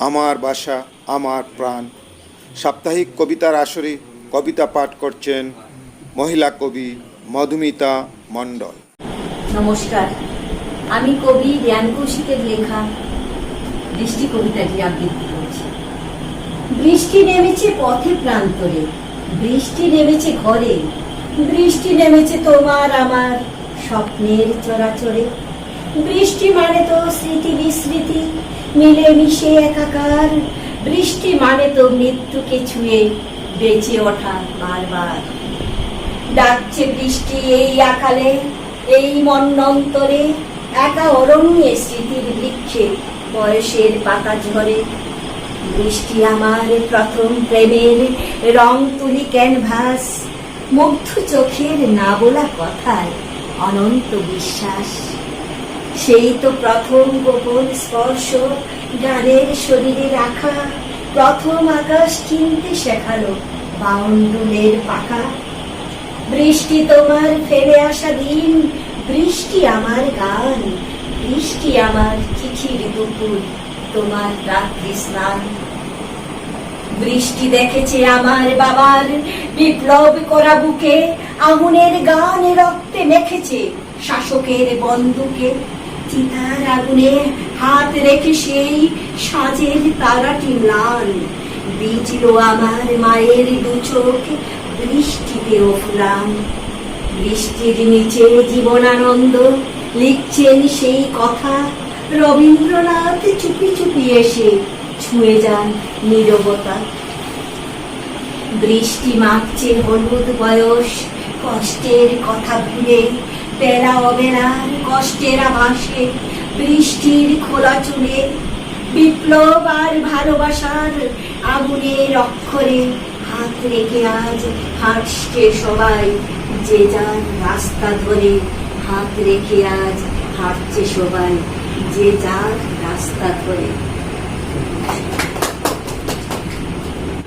আমার বাসা, আমার প্রাণ। সাপ্তাহিক কবিতার আসরে কবিতা পাঠ করছেন মহিলা কবি মধুমিতা মণ্ডল। নমস্কার। আমি কবি জ্ঞান কৌশিকের লেখা বৃষ্টি কবিতাটি আবৃত্তি করছি। বৃষ্টি নেমেছে পথে প্রান্তরে, বৃষ্টি নেমেছে ঘরে, বৃষ্টি নেমেছে তোমার আমার স্বপ্নের চরাচরে। বৃষ্টি মানে তো স্মৃতি বিস্মৃতি মিলে মিশে একাকার। বৃষ্টি মানে তো মৃত্যুকে ছুঁয়ে বেঁচে ওঠা বারবার। ডাকছে বৃষ্টি এই আকালে, এই মন্নন্তরে। একা অরণ্যে স্মৃতির বৃক্ষে, বয়সের পাতা ঝরে। বৃষ্টি আমার প্রথম প্রেমের রং তুলি ক্যানভাস, মুগ্ধ চোখের না বলা কথায় অনন্ত বিশ্বাস। সেই তো প্রথম গোপন স্পর্শ। গানের শরীরে রাখা। প্রথম আকাশ চিনতে শেখালো বাউন্ডুলের পাকা বৃষ্টি তোমার ফেলে আসা দিন, বৃষ্টি আমার গান, বৃষ্টি আমার চিঠির দুপুর, তোমার রাত্রি স্নান। বৃষ্টি দেখেছে আমার বাবার বিপ্লব করা বুকে, আগুনের গান রক্তে মেখেছে শাসকের বন্দুকে। চিতার আগুনে হাত রেখে সেই সাজের তারাটি ম্লান। বিচল আমার মায়ের দু চোখ, বৃষ্টিতে ওফলান বৃষ্টির নিচে জীবনানন্দ লিখছেন সেই কথা। রবীন্দ্রনাথ চুপি চুপি এসে ছুঁয়ে যান নীরবতা। বৃষ্টি মাখছে হলুদ বয়স, কষ্টের কথা ভুলে বেলা অবেলার কষ্টের আভাসে, বৃষ্টির খোলা চুলে, বিপ্লব আর ভালোবাসার আগুনের অক্ষরে হাত রেখে আজ হাঁটছে সবাই, যে যার রাস্তা ধরে হাত রেখে আজ হাঁটছে সবাই, যে যার রাস্তা ধরে।